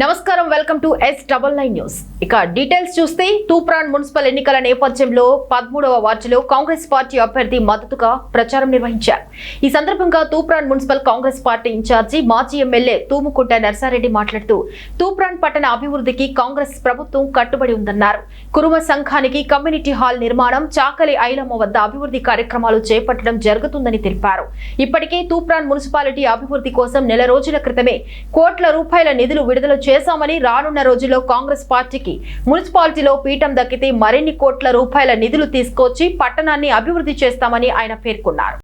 నమస్కారం welcome to S double nine news. ఇక details చూస్తే తూప్రాన్ మున్సిపల్ ఎన్నికల నేపథ్యంలో పదమూడవ వార్డులో కాంగ్రెస్ పార్టీ అభ్యర్థి మద్దతుగా ప్రచారం నిర్వహించారు. ఈ సందర్భంగా Toopran municipal Congress party incharge మాజీ ఎమ్మెల్యే తూముకుంట నర్సారెడ్డి మాట్లాడుతూ తూప్రాన్ పట్టణ అభివృద్ధికి కాంగ్రెస్ ప్రభుత్వం కట్టుబడి ఉందన్నారు. కురుమ సంఘానికి కమ్యూనిటీ హాల్ నిర్మాణం చాకలి ఐలమ్మ వద్ద అభివృద్ధి కార్యక్రమాలు చేపట్టడం జరుగుతుందని తెలిపారు. ఇప్పటికే తూప్రాన్ మున్సిపాలిటీ అభివృద్ధి కోసం నెల రోజుల క్రితమే కోట్ల రూపాయల నిధులు విడుదల చేశామని రానున్న రోజుల్లో కాంగ్రెస్ పార్టీకి మున్సిపాలిటీలో పీఠం దక్కితే మరిన్ని కోట్ల రూపాయల నిధులు తీసుకొచ్చి పట్టణాన్ని అభివృద్ధి చేస్తామని ఆయన పేర్కొన్నారు.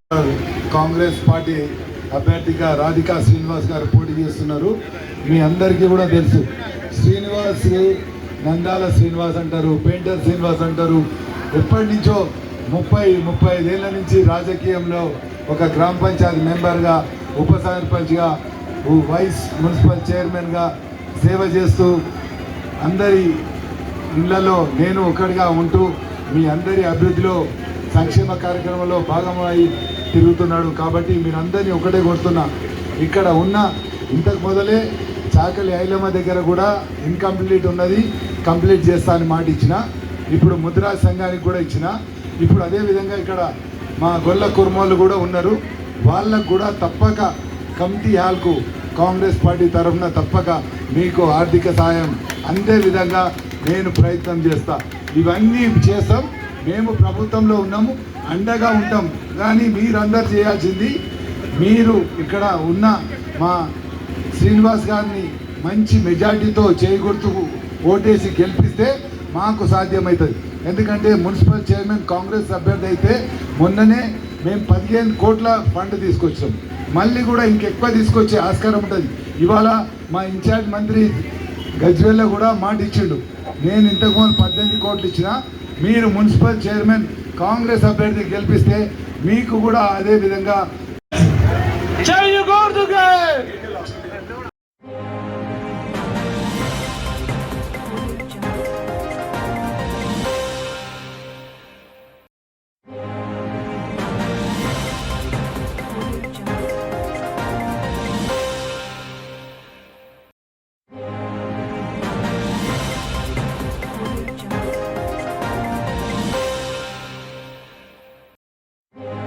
కాంగ్రెస్ పార్టీ అభ్యర్థిగా రాధికా శ్రీనివాస్ గారు పోటీ చేస్తున్నారు. మీ అందరికీ కూడా తెలుసు. శ్రీనివాస్ నందాల శ్రీనివాస్ అంటారు పెయింటర్ శ్రీనివాస్ అంటారు. ఎప్పటి నుంచో ముప్పై ముప్పై ఐదేళ్ళ నుంచి రాజకీయంలో ఒక గ్రామ పంచాయతీ మెంబర్గా ఉప సర్పంచ్గా వైస్ మున్సిపల్ చైర్మన్గా సేవ చేస్తూ అందరి ఇళ్ళలో నేను ఒకటిగా ఉంటూ మీ అందరి అభివృద్ధిలో సంక్షేమ కార్యక్రమంలో భాగమై తిరుగుతున్నాడు కాబట్టి మీరందరినీ ఒకటే కొడుతున్నా ఇక్కడ ఉన్న ఇంతకు మొదలే చాకలి ఐలమ్మ దగ్గర కూడా ఇన్కంప్లీట్ ఉన్నది. కంప్లీట్ చేస్తా అని మాట ఇచ్చిన. ఇప్పుడు ముద్రా సంఘానికి కూడా ఇచ్చిన. ఇప్పుడు అదేవిధంగా ఇక్కడ మా గొల్ల కుర్మోళ్ళు కూడా ఉన్నారు. వాళ్ళకు కూడా తప్పక కమిటీ హాల్కు కాంగ్రెస్ పార్టీ తరఫున తప్పక మీకు ఆర్థిక సాయం అందే విధంగా నేను ప్రయత్నం చేస్తా. ఇవన్నీ చేస్తాం. మేము ప్రభుత్వంలో ఉన్నాము. అండగా ఉంటాం. కానీ మీరందరు చేయాల్సింది మీరు ఇక్కడ ఉన్న మా శ్రీనివాస్ గారిని మంచి మెజార్టీతో చేకూర్చుకు ఓటేసి గెలిపిస్తే మాకు సాధ్యమవుతుంది ఎందుకంటే మున్సిపల్ చైర్మన్ కాంగ్రెస్ అభ్యర్థి అయితే మొన్ననే మేము పదిహేను కోట్ల ఫండ్ తీసుకొచ్చాం. మళ్ళీ కూడా ఇంకెక్కువ తీసుకొచ్చే ఆస్కారం ఉంటుంది. ఇవాళ మా ఇన్ఛార్జ్ మంత్రి గజ్వెల్లో కూడా మాట ఇచ్చిండు. నేను ఇంతకుముందు పద్దెనిమిది కోట్లు ఇచ్చిన మీరు మున్సిపల్ చైర్మన్ కాంగ్రెస్ అభ్యర్థి గెలిపిస్తే మీకు కూడా అదే విధంగా